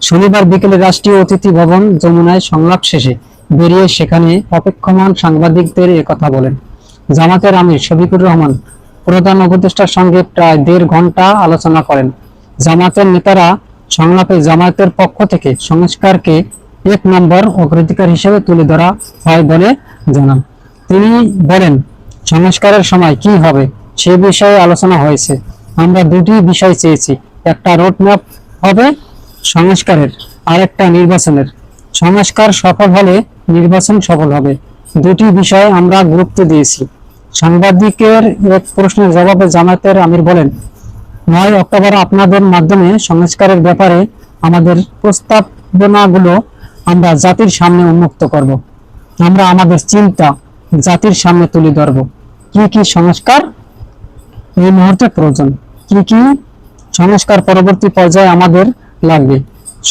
শনিবার বিকেলে রাষ্ট্রীয় অতিথি ভবন যমুনায় সংলাপ শেষে বেরিয়ে সেখানে অপেক্ষমান সাংবাদিকদের কথা বলেন। জামাতের আমির শফিকুর রহমান, প্রধান উপদেষ্টার সঙ্গে প্রায় দেড় ঘণ্টা আলোচনা করেন। জামাতের নেতারা সংলাপে জামায়াতের পক্ষ থেকে সংস্কারকে এক নম্বর অগ্রাধিকার হিসেবে তুলে ধরা হয় বলে জানান। তিনি বলেন, সংস্কারের সময় কি হবে সে বিষয়ে আলোচনা হয়েছে। আমরা দুটি বিষয় চেয়েছি। একটা রোডম্যাপ হবে সংস্কারের আরেকটা নির্বাচনের। সংস্কার সফল হলে নির্বাচন সফল হবে। দুটি বিষয়ে আমরা গুরুত্ব দিয়েছি। সাংবাদিকের এক প্রশ্নের জবাবে জামায়াতের আমির বলেন, নয় অক্টোবর আপনাদের মাধ্যমে সংস্কারের ব্যাপারে আমাদের প্রস্তাবনাগুলো আমরা জাতির সামনে উন্মুক্ত করব। আমরা আমাদের চিন্তা জাতির সামনে তুলে ধরব। কি কি সংস্কার এই মুহূর্তে প্রয়োজন? কি কি সংস্কার পরবর্তী পর্যায়ে আমাদের লাগবে।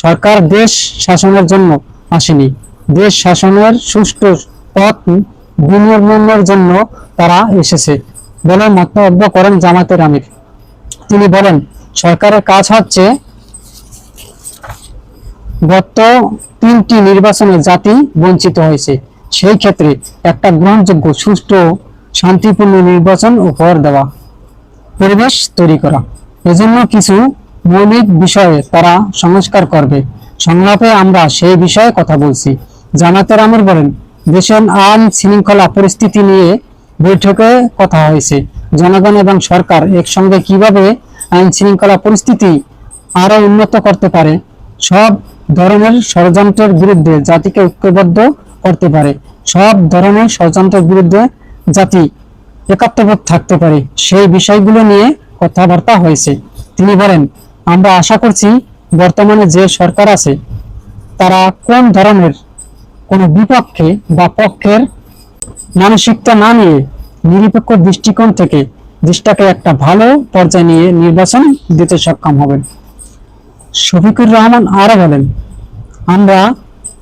সরকার দেশ শাসনের জন্য আসেনি। দেশ শাসনের সুষ্ঠু পথ বিনির্মাণের জন্য তারা এসেছে বলে মন্তব্য করেন জামাতের আমির। তিনি বলেন, সরকারের কাজ হচ্ছে গত তিনটি নির্বাচনে জাতি বঞ্চিত হয়েছে। সেই ক্ষেত্রে একটা গ্রহণযোগ্য, সুষ্ঠু, শান্তিপূর্ণ নির্বাচন উপহার দেওয়া, পরিবেশ তৈরি করা। এজন্য কিছু মৌলিক বিষয়ে তারা সংস্কার করবে। সংলাপে আমরা সেই বিষয়ে কথা বলছি। জামাতের আমির বলেন, দেশের আইন শৃঙ্খলা পরিস্থিতি নিয়ে বৈঠকে কথা হয়েছে। জনগণ এবং সরকার একসঙ্গে কীভাবে আইন শৃঙ্খলা পরিস্থিতি আরও উন্নত করতে পারে, সব ধরনের ষড়যন্ত্রের বিরুদ্ধে জাতিকে ঐক্যবদ্ধ করতে পারে, সব ধরনের ষড়যন্ত্রের বিরুদ্ধে জাতি একাত্মবোধ থাকতে পারে, সেই বিষয়গুলো নিয়ে কথাবার্তা হয়েছে। তিনি বলেন আমরা আশা করছি বর্তমানে যে সরকার আছে, তারা কোন ধরনের কোন বিপক্ষে বা পক্ষের মানসিকতা না নিয়ে নিরপেক্ষ দৃষ্টিকোণ থেকে দেশটাকে একটা ভালো পর্যায়ে নিয়ে নির্বাচন দিতে সক্ষম হবেন। শফিকুর রহমান আরও বলেন, আমরা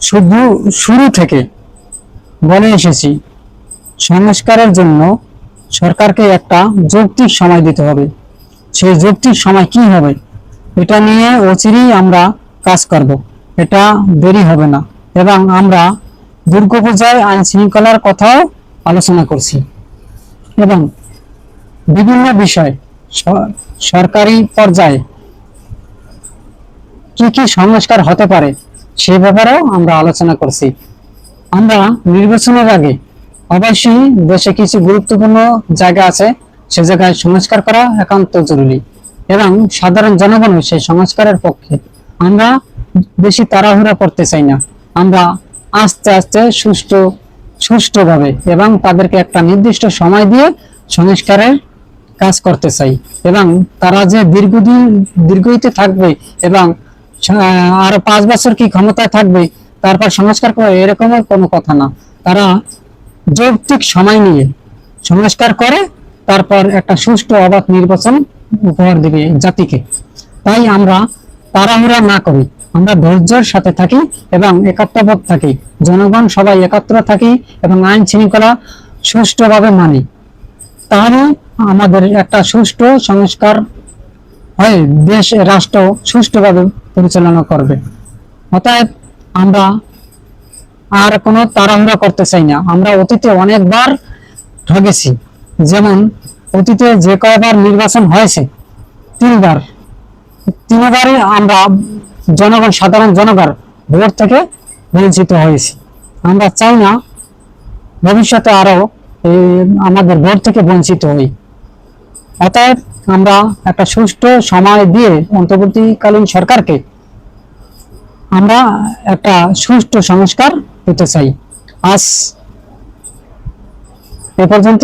শুধু শুরু থেকে বলে এসেছি, সংস্কারের জন্য সরকারকে একটা যৌক্তিক সময় দিতে হবে। সেই যৌক্তিক সময় কি হবে? এটা নিয়ে অচিরেই আমরা কাজ করব। এটা দেরি হবে না। এবং আমরা দুর্গাপূজায় আইন শৃঙ্খলার কথাও আলোচনা করছি। এবং বিভিন্ন বিষয় সরকারি পর্যায়ে কি কি সংস্কার হতে পারে সে ব্যাপারেও আমরা আলোচনা করছি। আমরা নির্বাচনের আগে অবশ্যই দেশে কিছু গুরুত্বপূর্ণ জায়গা আছে, সে জায়গায় সংস্কার করা একান্ত জরুরি। এবং সাধারণ জনগণও সেই সংস্কারের পক্ষে আমরা বেশি তাড়াহুড়া করতে চাই না। আমরা আস্তে আস্তে সুষ্ঠু, সুষ্ঠুভাবে এবং তাদেরকে একটা নির্দিষ্ট সময় দিয়ে সংস্কারের কাজ করতে চাই এবং তারা যে দীর্ঘদিন দীর্ঘইতে থাকবে এবং আরও পাঁচ বছর কি ক্ষমতায় থাকবে তারপর সংস্কার করে এরকমের কোনো কথা না। তারা যৌক্তিক সময় নিয়ে সংস্কার করে, তারপর একটা সুষ্ঠু অবাধ নির্বাচন উপহার দিবে জাতিকে। তাই আমরা তাড়াহুড়া না করি। আমরা ধৈর্যের সাথে থাকি এবং একাত্মবোধ থাকি। জনগণ সবাই একাত্র থাকি এবং আইন শৃঙ্খলা সুষ্ঠুভাবে মানি। তাহলে আমাদের একটা সুষ্ঠু সংস্কার হয়ে দেশ, রাষ্ট্র সুষ্ঠুভাবে পরিচালনা করবে। অতএব আমরা আর কোনো তাড়াহুড়া করতে চাই না। আমরা অতীতে অনেকবার ঠগেছি। যেমন অতীতে যে কয়বার নির্বাচন হয়েছে, তিনবার। তিনবারই আমরা জনগণ, সাধারণ জনগণ ভোট থেকে বঞ্চিত হয়েছি। আমরা চাই না ভবিষ্যতে আরও এই আমাদের ভোট থেকে বঞ্চিত হই। অতএব আমরা একটা সুষ্ঠু সময় দিয়ে অন্তর্বর্তীকালীন সরকারকে আমরা একটা সুষ্ঠু সংস্কার পেতে চাই। আজ এ পর্যন্ত